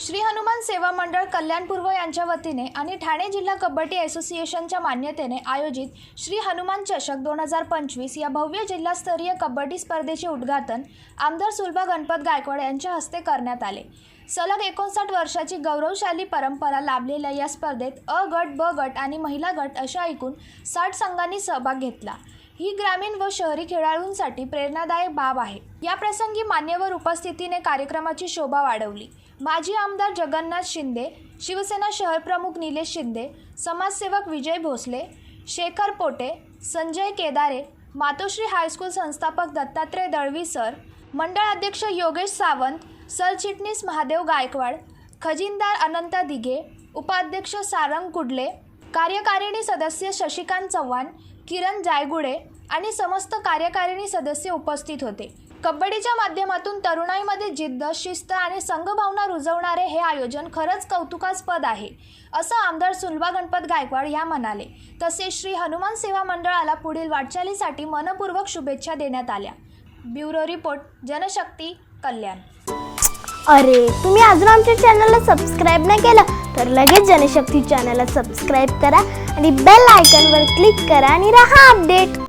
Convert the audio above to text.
श्री हनुमान सेवा मंडळ कल्याणपूर्व यांच्या वतीने आणि ठाणे जिल्हा कबड्डी असोसिएशनच्या मान्यतेने आयोजित श्री हनुमान चषक दोन हजार पंचवीस या भव्य जिल्हास्तरीय कबड्डी स्पर्धेचे उद्घाटन आमदार सुलभा गणपत गायकवाड यांच्या हस्ते करण्यात आले. सलग एकोणसाठ वर्षाची गौरवशाली परंपरा लाभलेल्या या स्पर्धेत अ गट ब गट आणि महिला गट अशा एकूण साठ संघांनी सहभाग घेतला. ही ग्रामीण व शहरी खेळाडूंसाठी प्रेरणादायक बाब आहे. या प्रसंगी मान्यवर उपस्थितीने कार्यक्रमाची शोभा वाढवली. माजी आमदार जगन्नाथ शिंदे शिवसेना शहरप्रमुख निलेश शिंदे समाजसेवक विजय भोसले शेखर पोटे संजय केदारे मातोश्री हायस्कूल संस्थापक दत्तात्रय दळवी सर मंडळ अध्यक्ष योगेश सावंत सरचिटणीस महादेव गायकवाड खजिनदार अनंता दिघे उपाध्यक्ष सारंग कुडले कार्यकारिणी सदस्य शशिकांत चव्हाण किरण जायगुडे आणि समस्त कार्यकारिणी सदस्य उपस्थित होते. कबड्डीच्या माध्यमातून तरुणाईमध्ये जिद्द शिस्त आणि संघभावना रुजवणारे हे आयोजन खरंच कौतुकास्पद आहे असं आमदार सुलभा गणपत गायकवाड या म्हणाले. तसेच श्री हनुमान सेवा मंडळाला पुढील वाटचालीसाठी मनपूर्वक शुभेच्छा देण्यात आल्या. Bureau report Janshakti Kalyan. अरे तुम्ही अजून आमच्या चॅनलला सबस्क्राईब नाही केलं? तर लगेच जनशक्ती चॅनलला सबस्क्राईब करा आणि बेल आयकनवर क्लिक करा आणि राहा अपडेट.